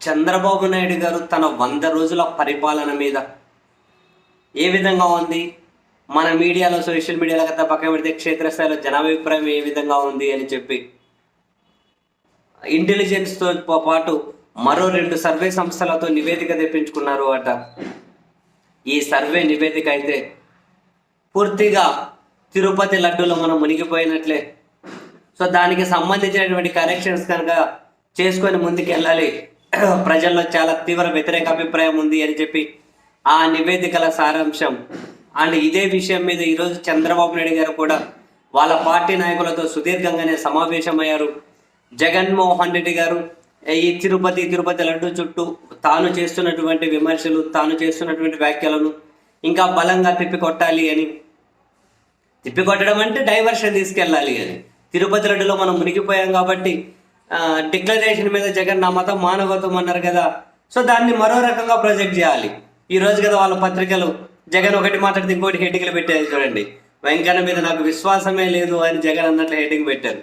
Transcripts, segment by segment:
చంద్రబాబు నాయుడు గారు తన వంద రోజుల పరిపాలన మీద ఏ విధంగా ఉంది? మన మీడియాలో సోషల్ మీడియాలో కదా పక్కన పెడితే క్షేత్రస్థాయిలో జనాభిప్రాయం ఏ విధంగా ఉంది అని చెప్పి. ఇంటెలిజెన్స్తో పాటు మరో రెండు సర్వే సంస్థలతో నివేదిక తెప్పించుకున్నారు అట. ఈ సర్వే నివేదిక అయితే పూర్తిగా తిరుపతి లడ్డూలో మనం మునిగిపోయినట్లే. సో దానికి సంబంధించినటువంటి కరెక్షన్స్ కనుక చేసుకొని ముందుకెళ్ళాలి. ప్రజల్లో చాలా తీవ్ర వ్యతిరేక అభిప్రాయం ఉంది అని చెప్పి ఆ నివేదికల సారాంశం. అండ్ ఇదే విషయం మీద ఈరోజు చంద్రబాబు నాయుడు గారు కూడా వాళ్ళ పార్టీ నాయకులతో సుదీర్ఘంగానే సమావేశమయ్యారు. జగన్మోహన్ రెడ్డి గారు ఈ తిరుపతి తిరుపతి లడ్డు చుట్టూ తాను చేస్తున్నటువంటి విమర్శలు తాను చేస్తున్నటువంటి వ్యాఖ్యలను ఇంకా బలంగా తిప్పికొట్టాలి అని. తిప్పికొట్టడం అంటే డైవర్షన్ తీసుకెళ్ళాలి అని. తిరుపతి లడ్డులో మనం మునిగిపోయాం కాబట్టి డిక్లరేషన్ మీద జగన్ నా మతం మానవత్వం అన్నారు కదా. సో దాన్ని మరో రకంగా ప్రొజెక్ట్ చేయాలి. ఈ రోజు కదా వాళ్ళ పత్రికలు. జగన్ ఒకటి మాట్లాడితే ఇంకోటి హెడ్డింగ్లు పెట్టారు చూడండి. వెంకన్న మీద నాకు విశ్వాసమే లేదు అని జగన్ అన్నట్లు హెడ్డింగ్ పెట్టారు.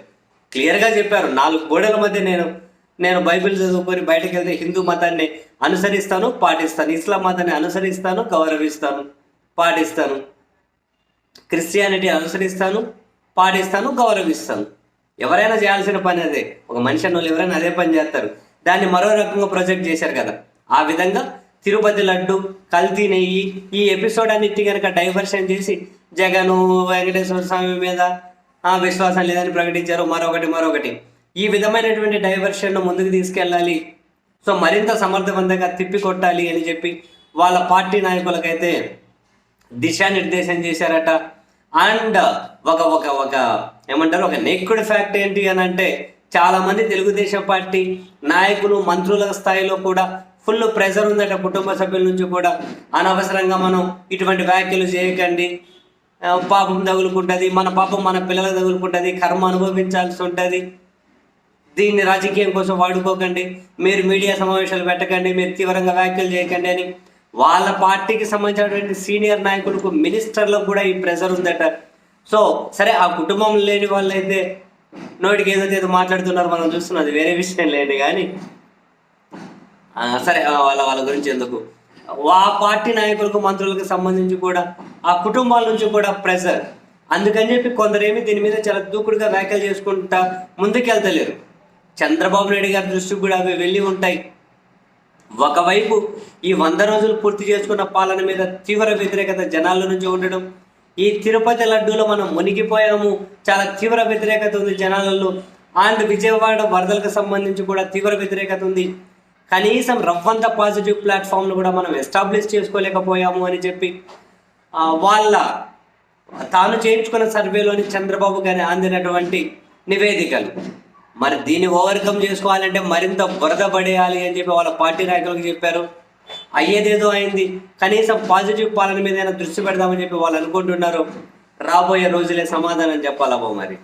క్లియర్గా చెప్పారు. నాలుగు గోడల మధ్య నేను నేను బైబిల్ చదువుకొని బయటకు వెళ్తే హిందూ మతాన్ని అనుసరిస్తాను పాటిస్తాను. ఇస్లాం మతాన్ని అనుసరిస్తాను గౌరవిస్తాను పాటిస్తాను. క్రిస్టియానిటీ అనుసరిస్తాను పాటిస్తాను గౌరవిస్తాను. ఎవరైనా చేయాల్సిన పని అదే. ఒక మనిషి వాళ్ళు ఎవరైనా అదే పని చేస్తారు. దాన్ని మరో రకంగా ప్రొజెక్ట్ చేశారు కదా. ఆ విధంగా తిరుపతి లడ్డు కల్తీ నెయ్యి ఈ ఎపిసోడ్ అన్నిటి కనుక డైవర్షన్ చేసి జగను వెంకటేశ్వర స్వామి మీద ఆ, విశ్వాసం లేదని ప్రకటించారు. మరొకటి మరొకటి. ఈ విధమైనటువంటి డైవర్షన్ను ముందుకు తీసుకెళ్ళాలి. సో మరింత సమర్థవంతంగా తిప్పి కొట్టాలి అని చెప్పి వాళ్ళ పార్టీ నాయకులకైతే దిశానిర్దేశం చేశారట. అండ్ ఒక ఒక ఒక ఏమంటారు? ఒక నెక్కుడ్ ఫ్యాక్ట్ ఏంటి అని అంటే చాలా మంది తెలుగుదేశం పార్టీ నాయకులు మంత్రుల స్థాయిలో కూడా ఫుల్ ప్రెషర్ ఉందట కుటుంబ సభ్యుల నుంచి కూడా. అనవసరంగా మనం ఇటువంటి వ్యాఖ్యలు చేయకండి. పాపం తగులుకుంటుంది మన పాపం మన పిల్లలకు తగులుకుంటుంది కర్మ అనుభవించాల్సి ఉంటుంది. దీన్ని రాజకీయం కోసం వాడుకోకండి. మీరు మీడియా సమావేశాలు పెట్టకండి మీరు తీవ్రంగా వ్యాఖ్యలు చేయకండి అని వాళ్ళ పార్టీకి సంబంధించినటువంటి సీనియర్ నాయకులకు మినిస్టర్లకు కూడా ఈ ప్రెషర్ ఉందట. సో సరే ఆ కుటుంబం లేని వాళ్ళైతే నోటికి ఏదో ఏదో మాట్లాడుతున్నారు మనం చూస్తున్నాం అది వేరే విషయం లేండి కానీ. సరే వాళ్ళ వాళ్ళ గురించి ఎందుకు? ఆ పార్టీ నాయకులకు మంత్రులకు సంబంధించి కూడా ఆ కుటుంబాల నుంచి కూడా ప్రెషర్. అందుకని చెప్పి కొందరేమి దీని మీద చాలా దూకుడుగా వ్యాఖ్యలు చేసుకుంటా ముందుకెళ్తలేరు. చంద్రబాబు నాయుడు గారి దృష్టికి కూడా అవి వెళ్ళి ఉంటాయి. ఒకవైపు ఈ వంద రోజులు పూర్తి చేసుకున్న పాలన మీద తీవ్ర వ్యతిరేకత జనాల నుంచి ఉండడం ఈ తిరుపతి లడ్డూలో మనం మునిగిపోయాము చాలా తీవ్ర వ్యతిరేకత ఉంది జనాలలో. అండ్ విజయవాడ వరదలకు సంబంధించి కూడా తీవ్ర వ్యతిరేకత ఉంది. కనీసం రవ్వంత పాజిటివ్ ప్లాట్ఫామ్ను కూడా మనం ఎస్టాబ్లిష్ చేసుకోలేకపోయాము అని చెప్పి వాళ్ళ తాను చేయించుకున్న సర్వేలోని చంద్రబాబు గారి అందినటువంటి నివేదికలు. మరి దీన్ని ఓవర్కమ్ చేసుకోవాలంటే మరింత బురద పడేయాలి అని చెప్పి వాళ్ళ పార్టీ నాయకులకు చెప్పారు. అయ్యేదేదో అయింది. కనీసం పాజిటివ్ పాలన మీద దృష్టి పెడదామని చెప్పి వాళ్ళు అనుకుంటున్నారు. రాబోయే రోజులే సమాధానం చెప్పాలబ్బో మరి?